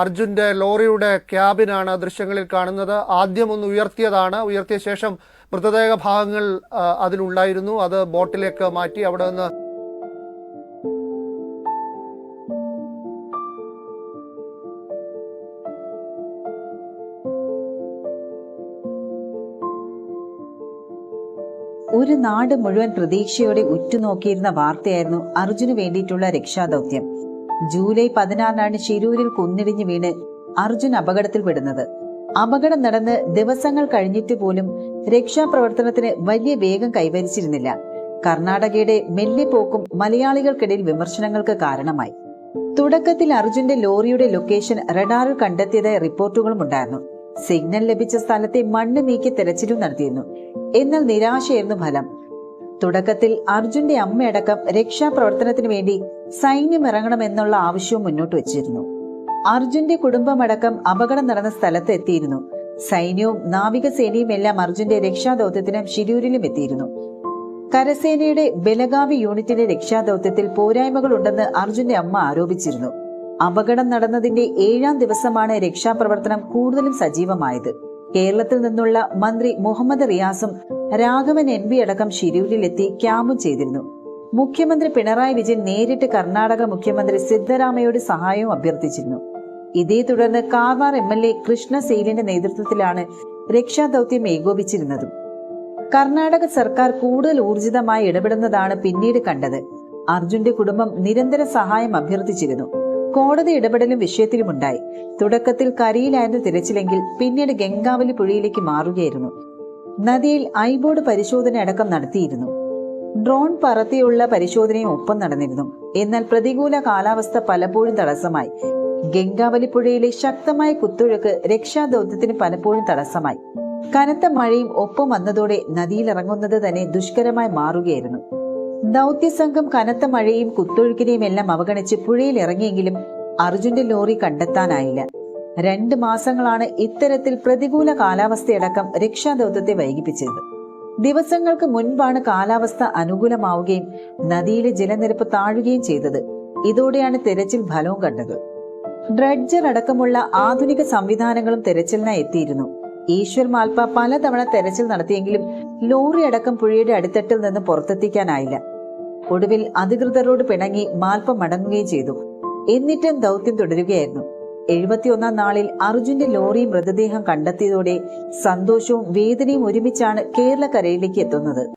അർജുന്റെ ലോറിയുടെ ക്യാബിനാണ് ദൃശ്യങ്ങളിൽ കാണുന്നത്. ആദ്യം ഒന്ന് ഉയർത്തിയതാണ്. ഉയർത്തിയ ശേഷം മൃതദേഹ ഭാഗങ്ങൾ അതിലുണ്ടായിരുന്നു. അത് ബോട്ടിലേക്ക് മാറ്റി അവിടെ നിന്ന് ഒരു നാട് മുഴുവൻ പ്രതീക്ഷയോടെ ഉറ്റുനോക്കിയിരുന്ന വാർത്തയായിരുന്നു അർജുന് വേണ്ടിയിട്ടുള്ള രക്ഷാദൗത്യം. ജൂലൈ പതിനാറിനാണ് ശിരൂരിൽ കുന്നിടിഞ്ഞു വീണ് അർജുൻ അപകടത്തിൽ പെടുന്നത്. അപകടം നടന്ന് ദിവസങ്ങൾ കഴിഞ്ഞിട്ട് പോലും രക്ഷാപ്രവർത്തനത്തിന് വലിയ വേഗം കൈവരിച്ചിരുന്നില്ല. കർണാടകയുടെ മെല്ലിപ്പോക്കും മലയാളികൾക്കിടയിൽ വിമർശനങ്ങൾക്ക് കാരണമായി. തുടക്കത്തിൽ അർജുന്റെ ലോറിയുടെ ലൊക്കേഷൻ റഡാറിൽ കണ്ടെത്തിയതായി റിപ്പോർട്ടുകളും ഉണ്ടായിരുന്നു. സിഗ്നൽ ലഭിച്ച സ്ഥലത്തെ മണ്ണ് നീക്കി തെരച്ചിലും നടത്തിയിരുന്നു. എന്നാൽ നിരാശയായിരുന്നു ഫലം. തുടക്കത്തിൽ അർജുന്റെ അമ്മയടക്കം രക്ഷാപ്രവർത്തനത്തിന് വേണ്ടി സൈന്യം ഇറങ്ങണമെന്നുള്ള ആവശ്യവും മുന്നോട്ട് വച്ചിരുന്നു. അർജുന്റെ കുടുംബമടക്കം അപകടം നടന്ന സ്ഥലത്ത് എത്തിയിരുന്നു. സൈന്യവും നാവികസേനയും എല്ലാം അർജുന്റെ രക്ഷാദൌത്യത്തിനും ഷിരൂരിലും എത്തിയിരുന്നു. കരസേനയുടെ ബലഗാവി യൂണിറ്റിന്റെ രക്ഷാദൌത്യത്തിൽ പോരായ്മകളുണ്ടെന്ന് അർജുന്റെ അമ്മ ആരോപിച്ചിരുന്നു. അപകടം നടന്നതിന്റെ ഏഴാം ദിവസമാണ് രക്ഷാപ്രവർത്തനം കൂടുതലും സജീവമായത്. കേരളത്തിൽ നിന്നുള്ള മന്ത്രി മുഹമ്മദ് റിയാസും രാഘവൻ എൻ ബി അടക്കം ഷിരൂരിലെത്തി ക്യാമ്പും ചെയ്തിരുന്നു. മുഖ്യമന്ത്രി പിണറായി വിജയൻ നേരിട്ട് കർണാടക മുഖ്യമന്ത്രി സിദ്ധരാമയോട് സഹായവും അഭ്യർത്ഥിച്ചിരുന്നു. ഇതേ തുടർന്ന് Karwar M L A Krishna സെയിലിന്റെ നേതൃത്വത്തിലാണ് രക്ഷാദൌത്യം ഏകോപിച്ചിരുന്നതും. കർണാടക സർക്കാർ കൂടുതൽ ഊർജിതമായി ഇടപെടുന്നതാണ് പിന്നീട് കണ്ടത്. അർജുന്റെ കുടുംബം നിരന്തര സഹായം അഭ്യർത്ഥിച്ചിരുന്നു. കോടതി ഇടപെടലും വിഷയത്തിലുമുണ്ടായി. തുടക്കത്തിൽ കരയിലായിരുന്നു തിരച്ചിലെങ്കിൽ പിന്നീട് ഗംഗാവലി പുഴയിലേക്ക് മാറുകയായിരുന്നു. നദിയിൽ ഐബോർഡ് പരിശോധന അടക്കം നടത്തിയിരുന്നു. ഡ്രോൺ പറത്തിയുള്ള പരിശോധനയും ഒപ്പം നടന്നിരുന്നു. എന്നാൽ പ്രതികൂല കാലാവസ്ഥ പലപ്പോഴും തടസ്സമായി. ഗംഗാവലി പുഴയിലെ ശക്തമായ കുത്തൊഴുക്ക് രക്ഷാദൗത്യത്തിന് പലപ്പോഴും തടസ്സമായി. കനത്ത മഴയും ഒപ്പം വന്നതോടെ നദിയിലിറങ്ങുന്നത് തന്നെ ദുഷ്കരമായി മാറുകയായിരുന്നു. ദൗത്യസംഘം കനത്ത മഴയും കുത്തൊഴുക്കിനെയും എല്ലാം അവഗണിച്ച് പുഴയിൽ ഇറങ്ങിയെങ്കിലും അർജുന്റെ ലോറി കണ്ടെത്താനായില്ല. രണ്ട് മാസങ്ങളാണ് ഇത്തരത്തിൽ പ്രതികൂല കാലാവസ്ഥയടക്കം രക്ഷാദൗത്യത്തെ വൈകിപ്പിച്ചത്. ദിവസങ്ങൾക്ക് മുൻപാണ് കാലാവസ്ഥ അനുകൂലമാവുകയും നദിയിലെ ജലനിരപ്പ് താഴുകയും ചെയ്തത്. ഇതോടെയാണ് തെരച്ചിൽ ഫലവും കണ്ടത്. ഡ്രഡ്ജർ അടക്കമുള്ള ആധുനിക സംവിധാനങ്ങളും തെരച്ചിലിനായി എത്തിയിരുന്നു. ഈശ്വർ മാൽപ്പ പലതവണ തെരച്ചിൽ നടത്തിയെങ്കിലും ലോറി അടക്കം പുഴയുടെ അടിത്തട്ടിൽ നിന്ന് പുറത്തെത്തിക്കാനായില്ല. ഒടുവിൽ അധികൃതരോട് പിണങ്ങി മാൽപ്പ മടങ്ങുകയും ചെയ്തു. എന്നിട്ടും ദൗത്യം തുടരുകയായിരുന്നു. എഴുപത്തിയൊന്നാം നാളിൽ അർജുന്റെ ലോറി മൃതദേഹം കണ്ടെത്തിയതോടെ സന്തോഷവും വേദനയും ഒരുമിച്ചാണ് കേരളക്കരയിലേക്ക് എത്തുന്നത്.